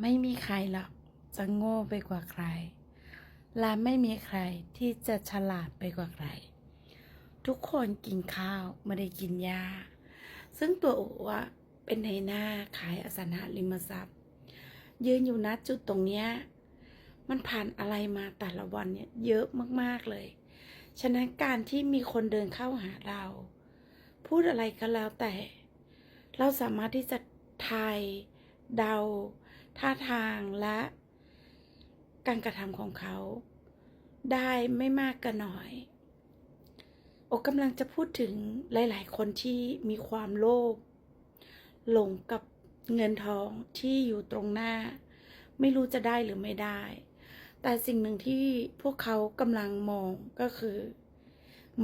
ไม่มีใครหรอกจะโง่ไปกว่าใคร และไม่มีใครที่จะฉลาดไปกว่าใคร ทุกคนกินข้าวไม่ได้กินยา ซึ่งตัวโอว่าเป็นในหน้าขายอสังหาริมทรัพย์ ยืนอยู่ณจุดตรงเนี้ยมันผ่านอะไรมาแต่ละวันเนี่ยเยอะมากๆเลย ฉะนั้นการที่มีคนเดินเข้าหาเรา พูดอะไรก็แล้วแต่ เราสามารถที่จะทายเดา ท่าทางและการกระทำของเขา ได้ไม่มากก็น้อย โอกำลังจะพูดถึงหลาย ๆ คนที่มีความโลภหลงกับเงินทองที่อยู่ตรงหน้า ไม่รู้จะได้หรือไม่ได้ แต่สิ่งหนึ่งที่พวกเขากำลังมองก็คือ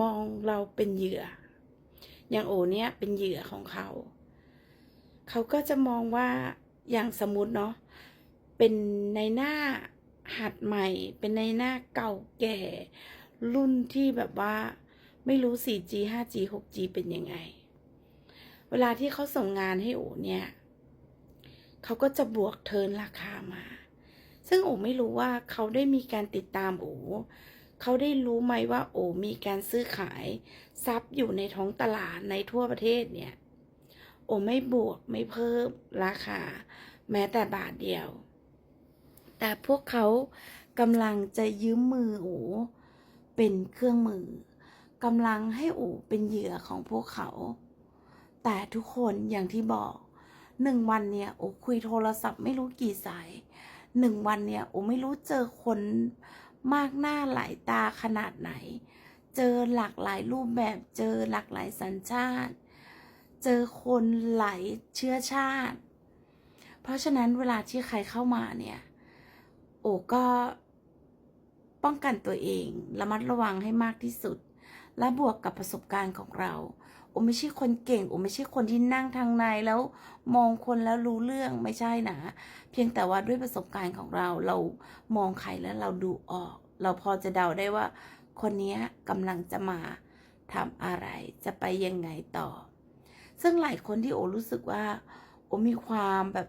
มองเราเป็นเหยื่อ อย่างโอเนี่ยเป็นเหยื่อของเขา เขาก็จะมองว่าอย่างสมมติเนาะ เป็นในหน้าหัดใหม่ เป็นในหน้าเก่าแก่ รุ่นที่แบบว่าไม่รู้ 4G 5G 6G เป็นยังไง เวลาที่เขาส่งงานให้โอเนี่ยเขาก็จะบวกเทิร์นราคามา ซึ่งโอไม่รู้ว่าเขาได้มีการติดตามโอเขาได้รู้ไหมว่าโอมีการซื้อขายทรัพย์อยู่ในท้องตลาดในทั่วประเทศเนี่ย โอไม่บวกไม่เพิ่มราคา แม้แต่บาทเดียว แต่พวกเขากำลังจะยืมมือโอเป็นเครื่องมือกำลังให้โอเป็นเหยื่อของพวกเขา แต่ทุกคนอย่างที่บอกหนึ่งวันเนี่ยโอคุยโทรศัพท์ไม่รู้กี่สายหนึ่งวันเนี่ยโอไม่รู้เจอคนมากหน้าหลายตาขนาดไหน เจอหลากหลายรูปแบบเจอหลากหลายสัญชาติ เจอคนหลายเชื้อชาติ เพราะฉะนั้นเวลาที่ใครเข้ามาเนี่ย โอก็ป้องกันตัวเองระมัดระวังให้มากที่สุด และบวกกับประสบการณ์ของเราโอไม่ใช่คนเก่งโอไม่ใช่คนที่นั่งทางในแล้วมองคนแล้วรู้เรื่องไม่ใช่นะเพียงแต่ว่าด้วยประสบการณ์ของเราเรามองใครแล้วเราดูออก เราพอจะเดาได้ว่า คนนี้กำลังจะมาทำอะไรจะไปยังไงต่อ ซึ่งหลายคนที่โอรู้สึกว่า โอมีความแบบ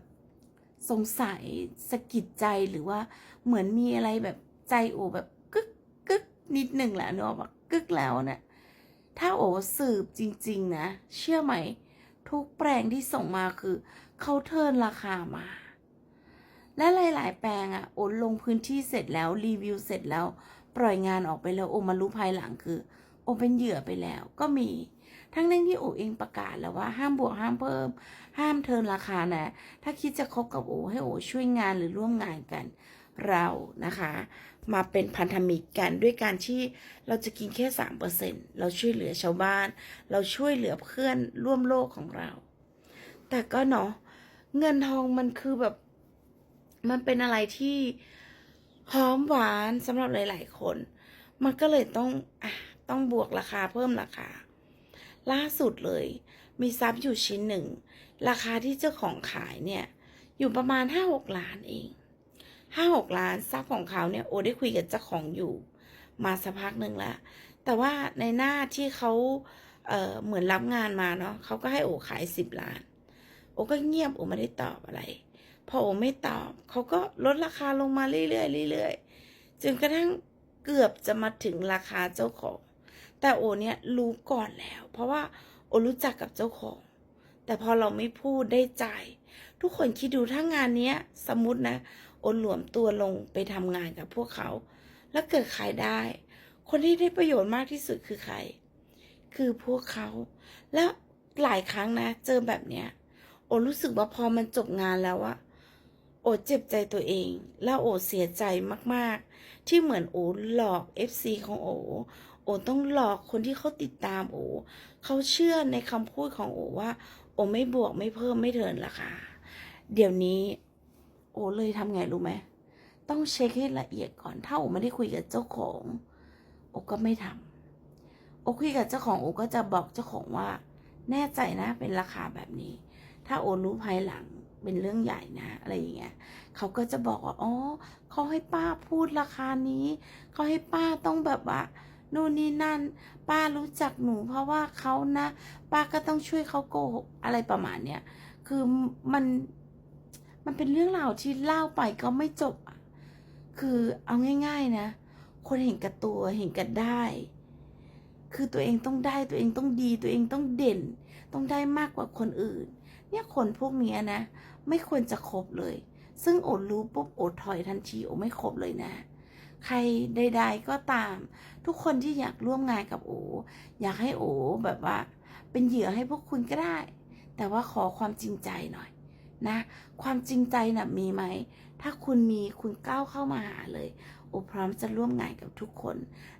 สงสัยสะกิดใจหรือว่าเหมือนมีอะไรแบบใจโอแบบกึกกึกนิดหนึ่งแหละเนอะแบบกึกแล้วเนี่ยถ้าโอสืบจริง ๆ นะ เชื่อไหม ทุกแปลงที่ส่งมาคือเขาเทิร์นราคามา และหลาย ๆ แปลงอะ่ะโอลงพื้นที่เสร็จแล้วรีวิวเสร็จแล้ว ปล่อยงานออกไปแล้วโอมารู้ภายหลังคือ โอเป็นเหยื่อไปแล้วก็มี ทั้งนั้นที่โอเองประกาศแล้วว่าห้ามบวกห้ามเพิ่ม ห้ามเทิร์นราคานะ ถ้าคิดจะคบกับโอให้โอช่วยงานหรือร่วมงานกัน เรานะคะ มาเป็นพันธมิตรกันด้วยการที่เราจะกินแค่สามเปอร์เซ็นเราช่วยเหลือชาวบ้าน เราช่วยเหลือเพื่อนร่วมโลกของเรา แต่ก็เนาะเงินทองมันคือแบบ มันเป็นอะไรที่หอมหวานสำหรับหลาย ๆ คน มันก็เลยต้องอต้องบวกราคาเพิ่มราคา ล่าสุดเลย มีทรัพย์อยู่ชิ้นหนึ่ง ราคาที่เจ้าของขายเนี่ย อยู่ประมาณห้าหกล้านเองห้าหกล้านทรัพย์ของเขาเนี่ยโอได้คุยกับเจ้าของอยู่ มาสักพักหนึ่งแล้วแต่ว่าในหน้าที่เขาเเหมือนรับงานมาเนาะเขาก็ให้โอขายสิบล้าน โอก็เงียบโอไม่ได้ตอบอะไร พอโอไม่ตอบเขาก็ลดราคาลงมาเรื่อยๆเรื่อยๆจนกระทั่งเกือบจะมาถึงราคาเจ้าของ แต่โอเนี่ยรู้ก่อนแล้ว เพราะว่าโอรู้จักกับเจ้าของ แต่พอเราไม่พูดได้ใจทุกคนคิดดูถ้างานเนี้ย สมมตินะโอนหลวมตัวลงไปทำงานกับพวกเขา แล้วเกิดขายได้ คนที่ได้ประโยชน์มากที่สุดคือใคร คือพวกเขา แล้วหลายครั้งนะ เจอแบบเนี้ยโอรู้สึกว่าพอมันจบงานแล้วอะ โอเจ็บใจตัวเอง แล้วโอเสียใจมากๆ ที่เหมือนโอหลอก FC ของโอ โอต้องหลอกคนที่เขาติดตามโอ เขาเชื่อในคำพูดของโอว่า โอไม่บวกไม่เพิ่มไม่เทินราคาเดี๋ยวนี้ โอเลยทำไงรู้ไหม ต้องเช็คให้ละเอียดก่อน ถ้าโอไม่ได้คุยกับเจ้าของ โอก็ไม่ทำโอคุยกับเจ้าของโอก็จะบอกเจ้าของว่า แน่ใจนะเป็นราคาแบบนี้ ถ้าโอรู้ภายหลัง เป็นเรื่องใหญ่นะอะไรอย่างเงี้ยเขาก็จะบอกว่าอ๋อเขาให้ป้าพูดราคานี้เขาให้ป้าต้องแบบว่านู่นนี่นั่น ป้ารู้จักหนูเพราะว่าเขานะ ป้าก็ต้องช่วยเขาโกหกอะไรประมาณเนี้ยคือมันมันเป็นเรื่องราวที่เล่าไปก็ไม่จบคือเอาง่าย ๆนะ คนเห็นกับตัวเห็นกับได้ คือตัวเองต้องได้ตัวเองต้องดีตัวเองต้องเด่น ต้องได้มากกว่าคนอื่น เนี่ยคนพวกเนี้ยนะ ไม่ควรจะคบเลย ซึ่งอดรู้ปุ๊บอดถอยทันทีโอไม่คบเลยนะ ใครใด ๆ ก็ตาม ทุกคนที่อยากร่วมงานกับโออยากให้โอแบบว่า เป็นเหยื่อให้พวกคุณก็ได้ แต่ว่าขอความจริงใจหน่อยนะ ความจริงใจนะ่ะมีไหม ถ้าคุณมีคุณก้าวเข้ามาหาเลย โอพร้อมจะร่วมงานกับทุกคน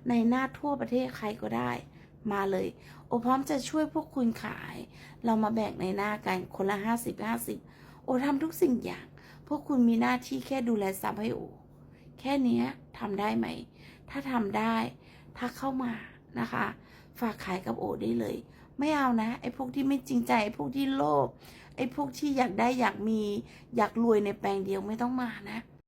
ในหน้าทั่วประเทศใครก็ได้ มาเลย พร้อมจะช่วยพวกคุณขาย เรามาแบ่งในหน้ากันคนละห้าสิบห้าสิบโอทำทุกสิ่งอย่าง พวกคุณมีหน้าที่แค่ดูแลซับให้โอ แค่นี้ทำได้ไหม ถ้าทำได้ ถ้าเข้ามานะคะ ฝากขายกับโอได้เลย ไม่เอานะ ไอ้พวกที่ไม่จริงใจ ไอ้พวกที่โลภ ไอ้พวกที่อยากได้อยากมี อยากรวยในแปลงเดียวไม่ต้องมานะ